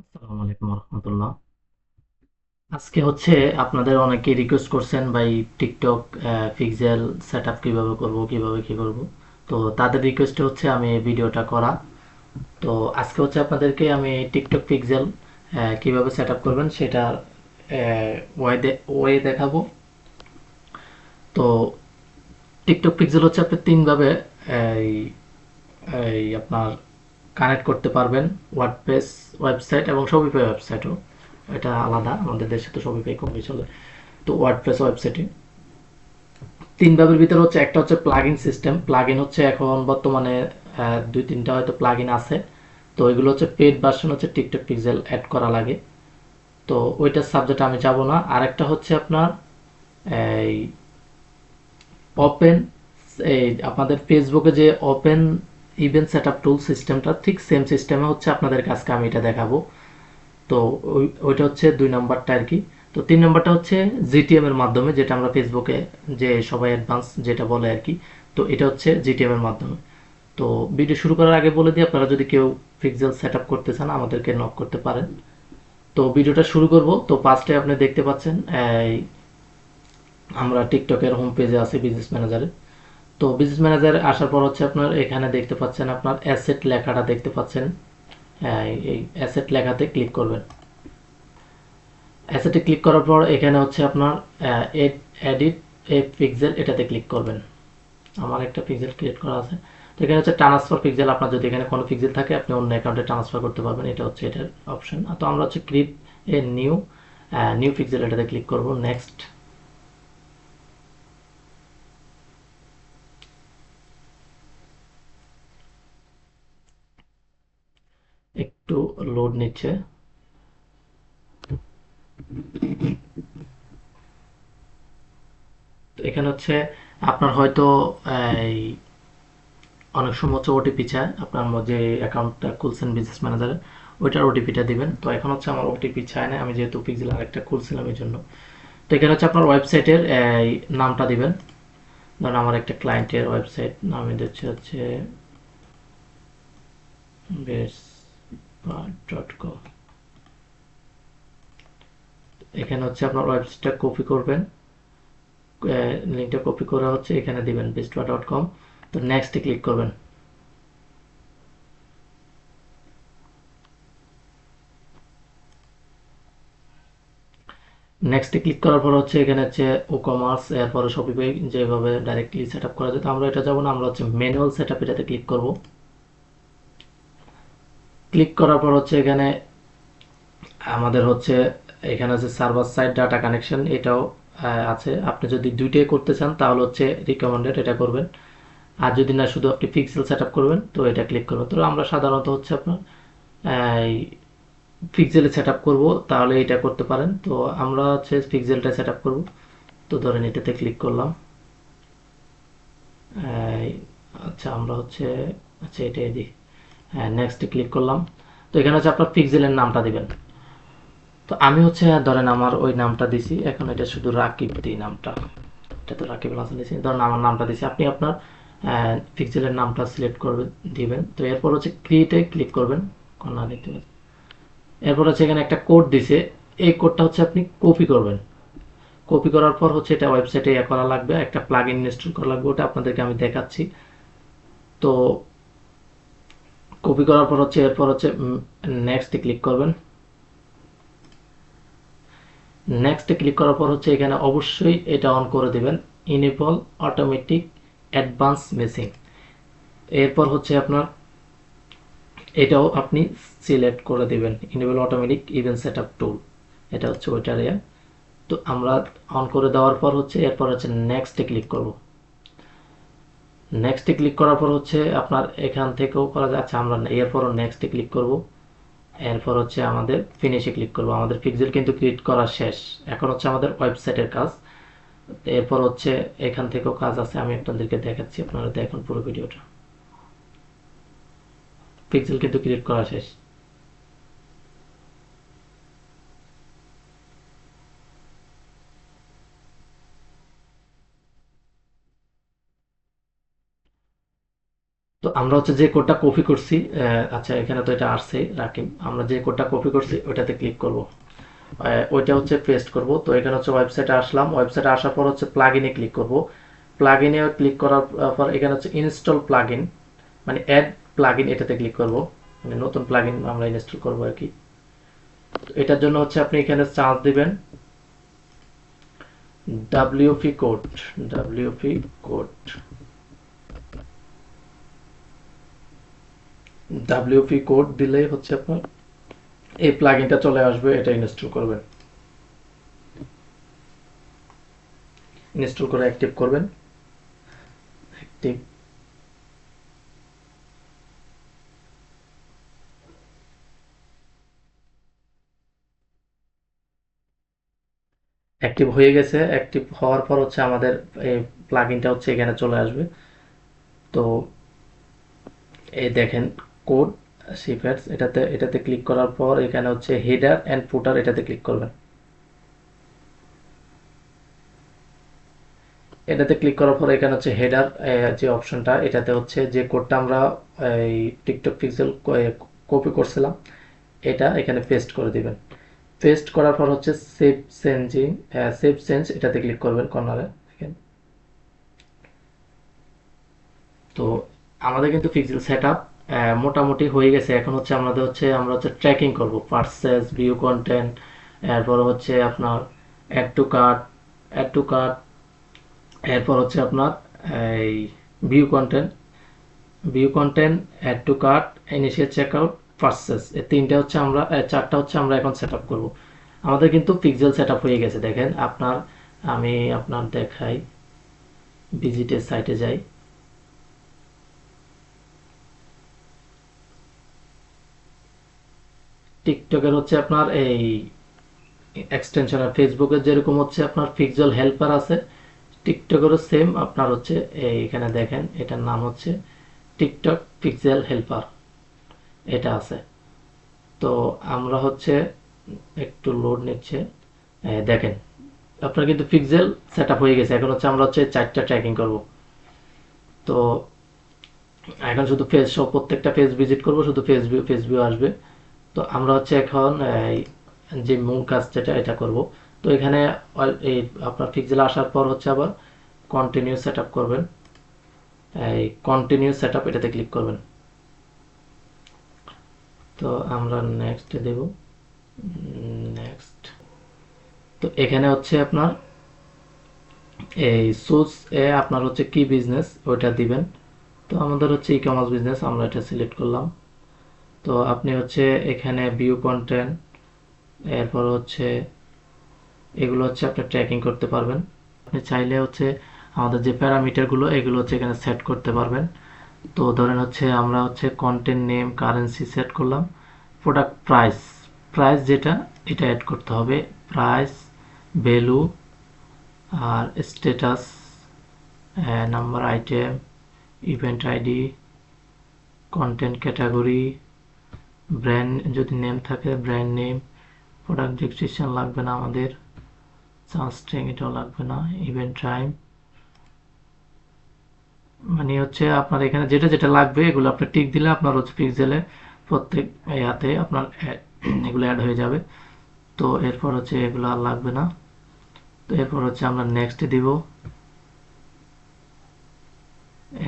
আসসালামু আলাইকুম রহমতুল্লাহ। আজকে হচ্ছে আপনাদের অনেকে রিকোয়েস্ট করছেন, ভাই টিকটক পিক্সেল সেট আপ কীভাবে করব, কীভাবে কি করব? তো তাদের রিকোয়েস্টে হচ্ছে আমি ভিডিওটা করা। তো আজকে হচ্ছে আপনাদেরকে আমি টিকটক পিক্সেল কীভাবে সেট আপ করবেন সেটার ওয়ে ওয়ে দেখাবো। তো টিকটক পিক্সেল হচ্ছে আপনি তিনভাবে এই আপনার কানেক্ট করতে পারবেন ওয়ার্ডপ্রেস ওয়েবসাইট এবং শপিফাই ওয়েবসাইটও এটা আলাদা, আমাদের দেশে তো শপিফাই কমই চলে। তো ওয়ার্ডপ্রেস ওয়েবসাইটে তিন ভাবের ভিতরে হচ্ছে একটা হচ্ছে প্লাগইন সিস্টেম প্লাগইন হচ্ছে এখন বর্তমানে দুই তিনটা হয়তো প্লাগইন আছে। তো এগুলো হচ্ছে পেড ভার্সন হচ্ছে টিকটক পিক্সেল অ্যাড করা লাগে। তো ওইটার সাবজেক্ট আমি যাব না। আরেকটা হচ্ছে আপনার, এই ওপেন এই, আপনাদের ফেসবুকে যে open event set up tool সিস্টেমটা ঠিক সেম সিস্টেমে হচ্ছে আপনাদের কাছকে আমি এটা দেখাবো। তো ওই, ওইটা হচ্ছে দুই নাম্বারটা আর কি। তো তিন নাম্বারটা হচ্ছে জিটিএম এর মাধ্যমে, যেটা আমরা ফেসবুকে যে সবাই অ্যাডভান্স যেটা বলে আর কি, তো এটা হচ্ছে জিটিএম এর মাধ্যমে। তো ভিডিও শুরু করার আগে বলে দিই, আপনারা যদি কেউ পিক্সেল সেট আপ করতে চান, আমাদেরকে নক করতে পারেন। তো ভিডিওটা শুরু করব। তো ফার্স্টে আপনি দেখতে পাচ্ছেন, এই আমরা টিকটকের হোম পেজে আছি বিজনেস ম্যানেজারে তো বিজনেস ম্যানেজার আসার পর হচ্ছে আপনার এখানে দেখতে পাচ্ছেন আপনার অ্যাসেট লেখাটা দেখতে পাচ্ছেন। হ্যাঁ, এই- অ্যাসেট লেখাতে ক্লিক করবেন। অ্যাসেটে ক্লিক করার পর এখানে হচ্ছে আপনার এডিট এ পিক্সেল এটাতে ক্লিক করবেন। আমার একটা পিক্সেল ক্রিয়েট করা আছে। তো এখানে হচ্ছে ট্রান্সফার পিক্সেল আপনার যদি এখানে কোনো পিক্সেল থাকে আপনি অন্য অ্যাকাউন্টে ট্রান্সফার করতে পারবেন। এটা হচ্ছে এটার অপশন তো আমরা হচ্ছে create a new new pixel এটাতে ক্লিক করব। নেক্সট একটু লোড নিচ্ছে। এখানে হচ্ছে আপনার হয়তো, এই, অনেক সময় হচ্ছে ওটিপি চায়, আপনার যে অ্যাকাউন্টটা খুলছেন বিজনেস ম্যানেজারে ওইটার ওটিপিটা দিবেন। তো এখন হচ্ছে আমার ওটিপি চায় না, আমি যেহেতু পিক্সেল আরেকটা খুলছিলাম এই জন্য তো এখানে হচ্ছে আপনার ওয়েবসাইটের এই, নামটা দিবেন। ধরুন আমার একটা ক্লায়েন্টের ওয়েবসাইট নামে দিচ্ছে হচ্ছে বেস ডট এখানে হচ্ছে আপনার ওয়েবসাইটটা কপি করবেন। লিঙ্কটা কপি করে হচ্ছে, এখানে দিবেন বেস্টবা ডট কম তো নেক্সটে ক্লিক করবেন। নেক্সটে ক্লিক করার পর হচ্ছে এখানে হচ্ছে ও কমার্স এরপরে শপিফাই যেভাবে ডাইরেক্টলি সেট আপ করা যায়। তো আমরা এটা যাব না, আমরা হচ্ছে ম্যানুয়াল সেট আপ এটাতে ক্লিক করব। ক্লিক করার পর হচ্ছে এখানে আমাদের হচ্ছে এখানে আছে সার্ভার সাইড ডাটা কানেকশন এটাও আছে। আপনি যদি দুইটাই করতে চান, তাহলে হচ্ছে রিকমেন্ডেড এটা করবেন। আর যদি না, শুধু আপনি পিক্সেল সেট করবেন, তো এটা ক্লিক করবেন। তো আমরা সাধারণত হচ্ছে আপনার এই পিক্সেলে সেট আপ করব, তাহলে এটা করতে পারেন। তো আমরা হচ্ছে পিক্সেলটা সেট আপ করব। তো ধরেন এটাতে ক্লিক করলাম। আচ্ছা আমরা হচ্ছে আচ্ছা এটাই দিই। হ্যাঁ নেক্সটে ক্লিক করলাম। তো এখানে হচ্ছে আপনার পিক্সেলের নামটা দিবেন। তো আমি হচ্ছে, ধরেন আমার ওই নামটা দিছি, এখন এটা শুধু রাকিব দিই নামটা। এটা তো রাকিব হাসান দিছি। ধরেন আমার নামটা দিছি। আপনি আপনার পিক্সেলের নামটা সিলেক্ট করবেন দিবেন। তো এরপর হচ্ছে ক্রিয়েটে ক্লিক করবেন। কর্নার দেখতে পাচ্ছেন এরপর হচ্ছে এখানে একটা কোড দিছে। এই কোডটা হচ্ছে আপনি কপি করবেন। কপি করার পর হচ্ছে এটা ওয়েবসাইটে ইয়ে করা লাগবে। একটা প্লাগ ইন ইনস্টল করা লাগবে। ওটা আপনাদেরকে আমি দেখাচ্ছি। তো কপি করার পর হচ্ছে, এরপর হচ্ছে নেক্সটে ক্লিক করবেন। নেক্সটে ক্লিক করার পর হচ্ছে এখানে অবশ্যই এটা অন করে দিবেন। ইনেবল অটোমেটিক অ্যাডভান্স মেসিং এরপর হচ্ছে আপনার, এটাও আপনি সিলেক্ট করে দিবেন। Enable automatic event set up tool এটা হচ্ছে ওইটার তো আমরা অন করে দেওয়ার পর হচ্ছে, এরপর হচ্ছে নেক্সটে ক্লিক করব। নেক্সটে ক্লিক করার পর হচ্ছে আপনার এখান থেকেও করা যাচ্ছে আমরা এরপরও নেক্সটে ক্লিক করব। এরপর হচ্ছে আমাদের ফিনিশে ক্লিক করব। আমাদের পিক্সেল কিন্তু ক্রিয়েট করা শেষ। এখন হচ্ছে আমাদের ওয়েবসাইটের কাজ। এরপর হচ্ছে এখান থেকেও কাজ আছে। আমি আপনাদেরকে দেখাচ্ছি। আপনারা দেখুন পুরো ভিডিওটা। পিক্সেল কিন্তু ক্রিয়েট করা শেষ। তো আমরা হচ্ছে যে কোডটা কপি করছি আচ্ছা এখানে তো এটা আসছে, রাকিব, আমরা যে কোডটা কপি করছি, ওইটাতে ক্লিক করব। ওইটা হচ্ছে পেস্ট করব। তো এখানে হচ্ছে ওয়েবসাইটে আসলাম। ওয়েবসাইটে আসার পর হচ্ছে প্লাগইনে ক্লিক করব। প্লাগইনে ক্লিক করার পর এখানে হচ্ছে ইনস্টল প্লাগইন মানে অ্যাড প্লাগইন এটাতে ক্লিক করব। মানে নতুন প্লাগইন আমরা ইনস্টল করব আর কি। এটার জন্য হচ্ছে আপনি এখানে চার্জ দিবেন। WP code WP code WP code দিলেই হচ্ছে আপনার এই প্লাগইনটা চলে আসবে, এটা ইনস্টল করবেন। ইনস্টল করে অ্যাক্টিভ করবেন। অ্যাক্টিভ অ্যাক্টিভ হয়ে গেছে অ্যাক্টিভ হওয়ার পর হচ্ছে আমাদের এই প্লাগইনটা হচ্ছে এখানে চলে আসবে। তো এই দেখেন কোড সিফ্যাটস এটাতে এটাতে ক্লিক করার পর এখানে হচ্ছে হেডার অ্যান্ড ফুটার এটাতে ক্লিক করবেন। এটাতে ক্লিক করার পর এখানে হচ্ছে হেডার যে অপশনটা এটাতে হচ্ছে যে কোডটা আমরা এই টিকটক পিক্সেল কপি করছিলাম, এটা এখানে পেস্ট করে দিবেন। পেস্ট করার পর হচ্ছে সেভ চেঞ্জিং সেভ চেঞ্জ এটাতে ক্লিক করবেন কর্নারে তো আমাদের কিন্তু পিক্সেল সেট আপ মোটামুটি হয়ে গেছে। এখন হচ্ছে আমাদের হচ্ছে, আমরা হচ্ছে ট্র্যাকিং করব পার্সেস ভিউ কন্টেন্ট এরপর হচ্ছে আপনার add to cart add to cart এরপর হচ্ছে আপনার এই view content view content add to cart initiate checkout purchase এই তিনটা হচ্ছে আমরা চারটা হচ্ছে আমরা এখন সেট আপ করব। আমাদের কিন্তু পিক্সেল সেট আপ হয়ে গেছে, দেখেন, আপনার আমি আপনার দেখাই ভিজিটের সাইটে যাই। টিকটকের হচ্ছে আপনার এই এক্সটেনশন আর ফেসবুকের যেরকম হচ্ছে আপনার পিক্সেল হেল্পার আছে, টিকটকেরও সেম আপনার হচ্ছে এইখানে দেখেন, এটার নাম হচ্ছে টিকটক পিক্সেল হেল্পার এটা আছে। তো আমরা হচ্ছে একটু লোড নিচ্ছে দেখেন, আপনার কিন্তু পিক্সেল সেট হয়ে গেছে, এখন হচ্ছে আমরা হচ্ছে চারটা ট্র্যাকিং করব। তো এখন শুধু ফেস প্রত্যেকটা পেজ ভিজিট করব, শুধু ফেস ভিউ ফেস ভিউ আসবে। তো আমরা হচ্ছে এখন যে মূল কাজ যেটা, এটা করব। তো এখানে এই আপনার পিক্সেল আসার পর হচ্ছে আবার কন্টিনিউ সেট করবেন। এই কন্টিনিউ সেট এটাতে ক্লিক করবেন। তো আমরা নেক্সট দেব। নেক্সট তো এখানে হচ্ছে আপনার, এই সুস এ আপনার হচ্ছে কি বিজনেস ওইটা দিবেন। তো আমাদের হচ্ছে ই কমার্স বিজনেস আমরা এটা সিলেক্ট করলাম। তো আপনি হচ্ছে এখানে ভিউ কন্টেন্ট এরপর হচ্ছে এগুলো হচ্ছে আপনি ট্র্যাকিং করতে পারবেন। আপনি চাইলে হচ্ছে আমাদের যে প্যারামিটারগুলো এগুলো হচ্ছে এখানে সেট করতে পারবেন। তো ধরেন হচ্ছে আমরা হচ্ছে কন্টেন্ট নেম কারেন্সি সেট করলাম প্রোডাক্ট প্রাইস প্রাইস যেটা, এটা অ্যাড করতে হবে। প্রাইস ভ্যালু আর status number item event ID content category brand, যদি নেম থাকে, ব্র্যান্ড নেম প্রোডাক্ট ডিসক্রিপশন লাগবে না আমাদের সানস্ট্রিং এটাও লাগবে না ইভেন্ট টাইম মানে হচ্ছে আপনার এখানে যেটা যেটা লাগবে, এগুলো আপনি টিক দিলে আপনার হচ্ছে পিক্সেলে প্রত্যেক ইয়াতে আপনার এগুলো অ্যাড হয়ে যাবে। তো এরপর হচ্ছে এগুলো আর লাগবে না। তো এরপর হচ্ছে আমরা নেক্সট দিব।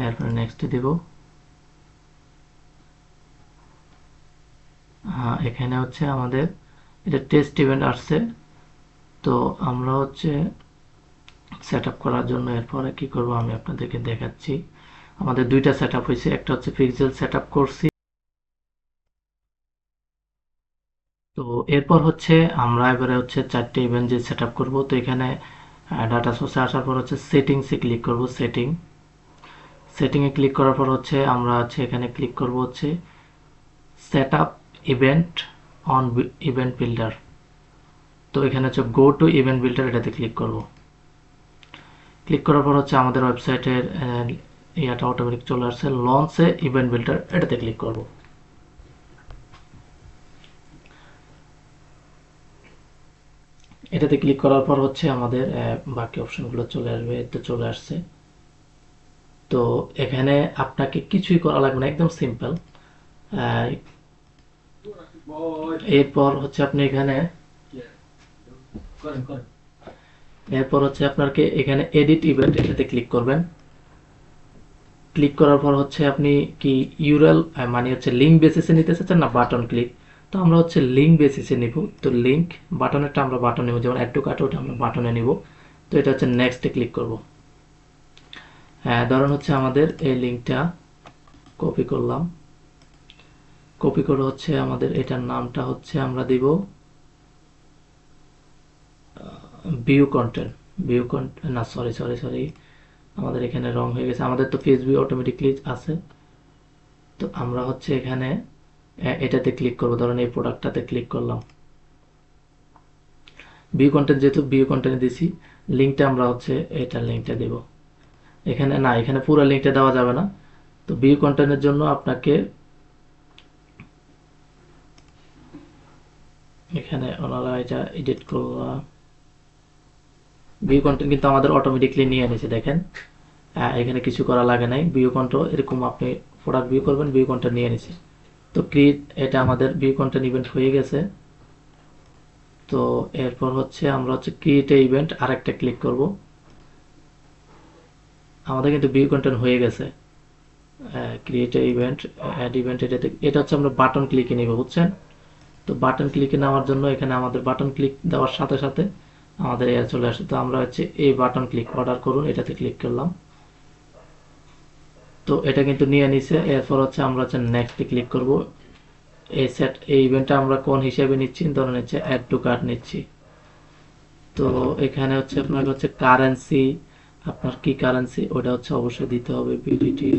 এরপর নেক্সট দিব হ্যাঁ এখানে হচ্ছে আমাদের এটা টেস্ট ইভেন্ট আসছে। তো আমরা হচ্ছে সেট করার জন্য এরপরে কি করব আমি আপনাদেরকে দেখাচ্ছি। আমাদের দুইটা সেট আপ হয়েছে, একটা হচ্ছে পিক্সেল সেট করছি। তো এরপর হচ্ছে আমরা এবারে হচ্ছে চারটে ইভেন্ট যে সেট আপ করব, তো এখানে ডাটা সোর্সে আসার পর হচ্ছে সেটিংসে ক্লিক করব সেটিং সেটিংয়ে ক্লিক করার পর হচ্ছে আমরা হচ্ছে এখানে ক্লিক করব হচ্ছে set up event on event builder তো এখানে হচ্ছে গো টু ইভেন্ট বিল্ডার এটাতে ক্লিক করব। ক্লিক করার পর হচ্ছে আমাদের ওয়েবসাইটের ইয়াটা অটোমেটিক চলে আসছে। লঞ্চে ইভেন্ট বিল্ডার এটাতে ক্লিক করব। এটাতে ক্লিক করার পর হচ্ছে আমাদের বাকি অপশনগুলো চলে আসবে, এতে চলে আসছে। তো এখানে আপনাকে কিছুই করা লাগবে না, একদম সিম্পল এরপর হচ্ছে আপনি এখানে এরপর হচ্ছে আপনাকে এখানে এডিট ইভেন্ট এটাতে ক্লিক করবেন। ক্লিক করার পর হচ্ছে আপনি কি ইউরাল মানে হচ্ছে লিঙ্ক বেসিসে নিতে চাচ্ছেন না বাটন ক্লিক তো আমরা হচ্ছে লিঙ্ক বেসিসে নিব। তো লিঙ্ক বাটনেরটা আমরা বাটন নেব, যেমন অ্যাড টু কার্ট ওটা আমরা বাটনে নিব। তো এটা হচ্ছে নেক্সটে ক্লিক করব। হ্যাঁ ধরুন হচ্ছে আমাদের এই লিঙ্কটা কপি করলাম। কপি করে হচ্ছে আমাদের এটার নামটা হচ্ছে আমরা দিব ভিউ কন্টেন্ট ভিউ কন্টেন্ট না সরি সরি সরি আমাদের এখানে রং হয়ে গেছে। আমাদের তো ফেসবুক অটোমেটিকলি আছে। তো আমরা হচ্ছে এখানে এটাতে ক্লিক করব। ধরেন এই প্রোডাক্টটাতে ক্লিক করলাম। ভিউ কন্টেন্ট যেহেতু ভিউ কন্টেন্ট দিছি লিঙ্কটা আমরা হচ্ছে এটার লিঙ্কটা দেব। এখানে, না, এখানে পুরো লিঙ্কটা দেওয়া যাবে না। তো ভিউ কন্টেন্টের জন্য আপনাকে এখানে ওনারা এটা এডিট করলাম ভিউ কন্টেন্ট কিন্তু আমাদের অটোমেটিকলি নিয়ে এনেছে দেখেন। এখানে কিছু করা লাগে নাই। ভিউ কন্ট্রোল এরকম আপনি প্রোডাক্ট ভিউ করবেন ভিউ কন্টেন্ট নিয়ে এনেছে তো ক্রিয়েট এটা আমাদের ভিউ কন্টেন্ট ইভেন্ট হয়ে গেছে। তো এরপর হচ্ছে আমরা হচ্ছে ক্রিয়েট ইভেন্ট আরেকটা ক্লিক করব। আমাদের কিন্তু ভিউ কন্টেন্ট হয়ে গেছে। ক্রিয়েট ইভেন্ট অ্যাড ইভেন্ট এটাতে এটা হচ্ছে আমরা বাটন ক্লিকে নিব, বুঝছেন? তো বাটন ক্লিকে নেওয়ার জন্য এখানে আমাদের বাটন ক্লিক দেওয়ার সাথে সাথে আমাদের এর চলে আসে। তো আমরা হচ্ছে এই বাটন ক্লিক অর্ডার করুন, এটাতে ক্লিক করলাম। তো এটা কিন্তু নিয়ে নিছে, এরপর হচ্ছে আমরা হচ্ছে নেক্সটে ক্লিক করব। এই সেট এই ইভেন্টটা আমরা কোন হিসাবে নিচ্ছি? ধরুন হচ্ছে অ্যাড টু কার্ড নিচ্ছি। তো এখানে হচ্ছে আপনার হচ্ছে কারেন্সি আপনার কি কারেন্সি ওটা হচ্ছে অবশ্যই দিতে হবে BDT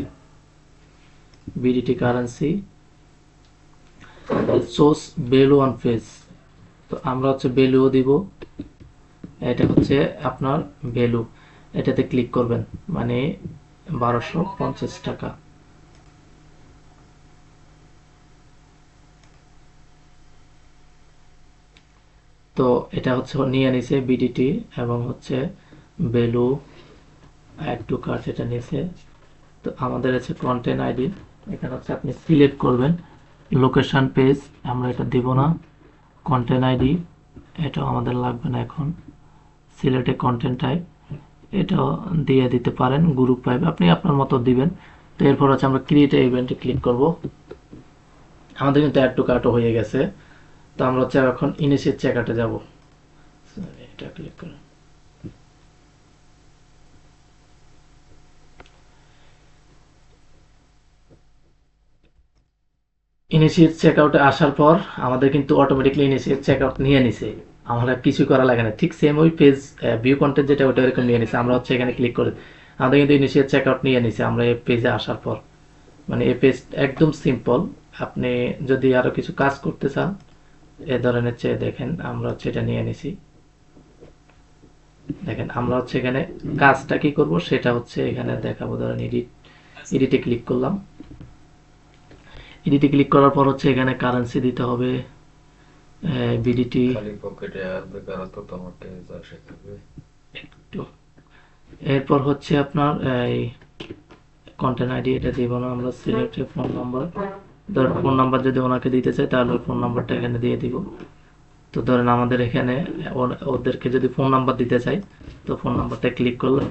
BDT currency source value on face তো আমরা হচ্ছে ভ্যালুও দিব। এটা হচ্ছে আপনার ভ্যালু। এটাতে ক্লিক করবেন মানে বারোশো পঞ্চাশ টাকা। তো এটা হচ্ছে নিয়ে নিছে বিডিটি এবং হচ্ছে ভ্যালু অ্যাড টু কার্ট এটা নিছে। তো আমাদের আছে কন্টেন্ট আইডি এখানে হচ্ছে আপনি সিলেক্ট করবেন। লোকেশন পেজ আমরা এটা দেব না। কন্টেন্ট আইডি এটাও আমাদের লাগবে না এখন। সিলেটে কন্টেন্ট টাইপ এটাও দিয়ে দিতে পারেন গ্রুপ পাইবে আপনি আপনার মতো দিবেন। তো এরপর হচ্ছে আমরা ক্রিয়েট ইভেন্টে ক্লিক করব। আমাদের কিন্তু অ্যাড টু কার্টও হয়ে গেছে। তো আমরা হচ্ছে এখন ইনিশিয়েট চেকআউটে যাব। এটা ক্লিক করুন। ইনিশিয়েট চেকআউটে আসার পর আমাদের কিন্তু অটোমেটিকলি ইনিশিয়েট চেকআউট নিয়ে নিছে। আমরা কিছু করা লাগে না। ঠিক সেম ওই পেজ ভিউ কন্টেন্ট যেটা ওটা এরকম নিয়ে নিছে। আমরা হচ্ছে এখানে ক্লিক করে আমাদের কিন্তু ইনিশিয়েট চেকআউট নিয়ে নিছে আমরা এই পেজে আসার পর। মানে এই পেজ একদম সিম্পল আপনি যদি আরও কিছু কাজ করতে চান, এ ধরনের চেয়ে দেখেন, আমরা হচ্ছে এটা নিয়ে নিছি। দেখেন, আমরা হচ্ছে এখানে কাজটা কি করব, সেটা হচ্ছে এখানে দেখাবো। ধরেন এডিট এডিটে ক্লিক করলাম। এডিটে ক্লিক করার পর হচ্ছে এখানে কারেন্সি দিতে হবে বিডিটি এরপর হচ্ছে আপনার এই কন্টেন্ট আইডি এটা দিব না আমরা সিলেক্ট ফোন নাম্বার ধরেন ফোন নাম্বার যদি ওনাকে দিতে চাই তাহলে ফোন নাম্বারটা এখানে দিয়ে দিব। তো ধরেন আমাদের এখানে ওদেরকে যদি ফোন নাম্বার দিতে চাই তো ফোন নাম্বারটা ক্লিক করলে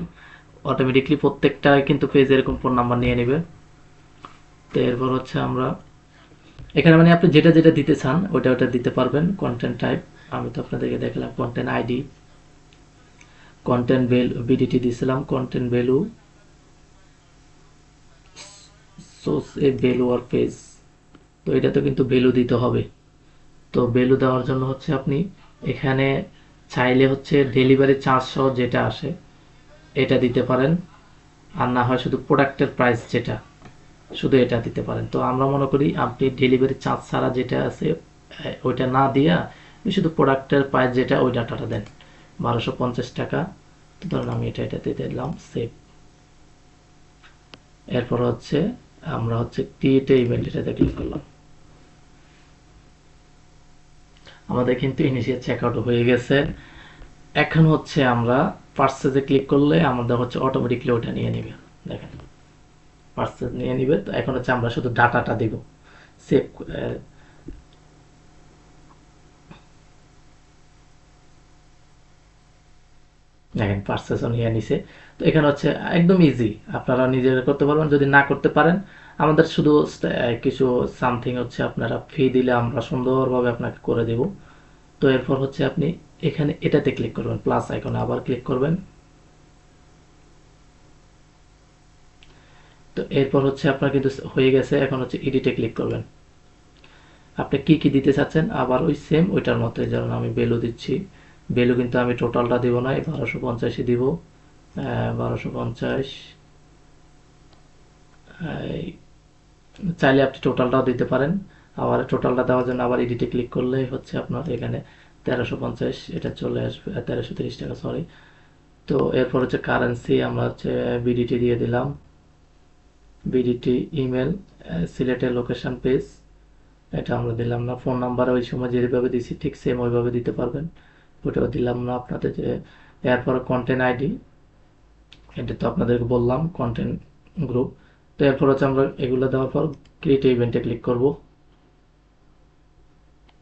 অটোমেটিকলি প্রত্যেকটা কিন্তু পেজ এরকম ফোন নাম্বার নিয়ে নেবে। তো এরপর হচ্ছে আমরা, এখানে মানে আপনি যেটা যেটা দিতে চান, ওটা ওটা দিতে পারবেন কন্টেন্ট টাইপ আমি তো আপনাদেরকে দেখলাম content ID content value BDT দিয়েছিলাম content value source a value R page তো এটা তো কিন্তু ভ্যালু দিতে হবে। তো ভ্যালু দেওয়ার জন্য হচ্ছে আপনি এখানে চাইলে হচ্ছে ডেলিভারি চার্জ সহ যেটা আসে, এটা দিতে পারেন। আর না হয় শুধু প্রোডাক্টের প্রাইস যেটা। শুধু এটা দিতে পারেন। তো আমরা মনে করি আপনি ডেলিভারি চার্জ ছাড়া যেটা আছে ওইটা না দিয়া শুধু প্রোডাক্টের প্রাইস যেটা, ওই ডাটাটা দেন। বারোশো পঞ্চাশ টাকা। তো ধরুন আমি এটা, এটাতে দিলাম সেভ এরপর হচ্ছে আমরা হচ্ছে ক্রিয়েট ইভেন্ট এটাতে ক্লিক করলাম। আমাদের কিন্তু ইনিশিয়াল চেকআউট হয়ে গেছে। এখন হচ্ছে আমরা পার্সেজে ক্লিক করলে আমাদের হচ্ছে অটোমেটিকলি ওটা নিয়ে নেবে। দেখেন। পার্সেন্ট নিয়ে নিবে। তো এখন হচ্ছে আমরা শুধু ডাটাটা দিব। সেভ দেখেন পার্সেসও নিয়ে নিছে। তো এখানে হচ্ছে একদম ইজি আপনারা নিজেরা করতে পারবেন, যদি না করতে পারেন, আমাদের শুধু কিছু সামথিং হচ্ছে আপনারা ফি দিলে আমরা সুন্দরভাবে আপনাকে করে দেব। তো এরপর হচ্ছে আপনি এখানে এটাতে ক্লিক করবেন প্লাস আইকনে আবার ক্লিক করবেন। তো এরপর হচ্ছে আপনার কিন্তু হয়ে গেছে, এখন হচ্ছে এডিটে ক্লিক করবেন। আপনি কি কি দিতে চাচ্ছেন? আবার ওই সেম ওইটার মতোই, যেমন আমি বেলু দিচ্ছি। বেলু কিন্তু আমি টোটালটা দিব না, এই বারোশো পঞ্চাশই দিব। বারোশো পঞ্চাশ চাইলে আপনি টোটালটাও দিতে পারেন। আবার টোটালটা দেওয়ার জন্য আবার এডিটে ক্লিক করলে হচ্ছে আপনার এখানে তেরোশো পঞ্চাশ, এটা চলে আসবে, তেরোশো তিরিশ টাকা সরি তো এরপর হচ্ছে কারেন্সি আমরা হচ্ছে বিডিটি দিয়ে দিলাম। বিডিটি ইমেল সিলেটের লোকেশন পেজ এটা আমরা দিলাম না ফোন নাম্বার ওই সময় যেভাবে দিছি ঠিক সেম ওইভাবে দিতে পারবেন। ওটাও দিলাম না আপনাদের, যে এরপর কন্টেন্ট আইডি এটা তো আপনাদেরকে বললাম কন্টেন্ট গ্রুপ তো এরপর হচ্ছে আমরা এগুলো দেওয়ার পর ক্রিয়েট ইভেন্টে ক্লিক করব।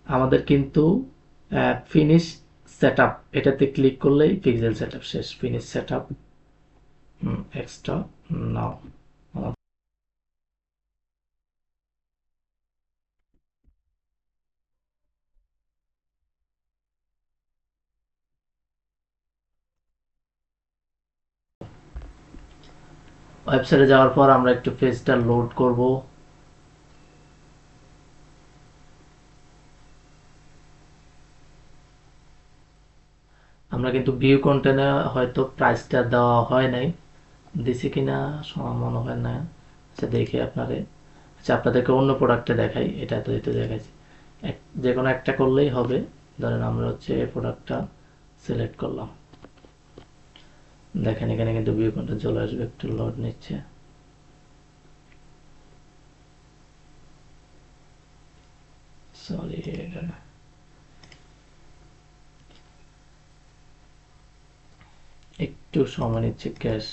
আমাদের কিন্তু ফিনিশ সেট আপ এটাতে ক্লিক করলেই পিক্সেল সেট শেষ ফিনিশ সেট আপ এক্সট্রা নাও ওয়েবসাইটে যাওয়ার পর আমরা একটু পেজটা লোড করব। আমরা কিন্তু ভিউ কন্টেন্টে হয়তো প্রাইসটা দেওয়া হয় নাই। দিছি কিনা মনে হয় না। আচ্ছা দেখি আপনারে আচ্ছা আপনাদেরকে অন্য প্রোডাক্টে দেখাই। এটা তো দিতে দেখাইছি। এক- যে কোনো একটা করলেই হবে। ধরেন আমরা হচ্ছে এই প্রোডাক্টটা সিলেক্ট করলাম। দেখেন, এখানে কিন্তু কন্টেন্ট চলে আসবে একটু লড নিচ্ছে। সরি একটু সময় নিচ্ছে ক্যাশ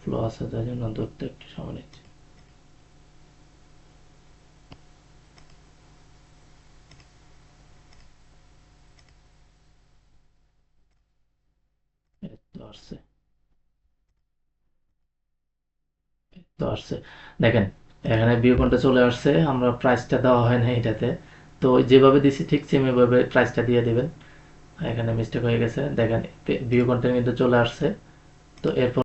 ফ্লো আছে, তার জন্য ধরতে একটু সময় নিচ্ছে এই তো আসছে এই তো আসছে দেখেন, এখানে ভিউ কোনটা চলে আসছে, আমরা প্রাইসটা দেওয়া হয় না এটাতে। তো যেভাবে দিছি ঠিক সেম এভাবে প্রাইসটা দিয়ে দেবেন। এখানে মিস্টেক হয়ে গেছে। দেখেন ভিউ কন্টেন্ট কিন্তু চলে আসছে। তো এরপর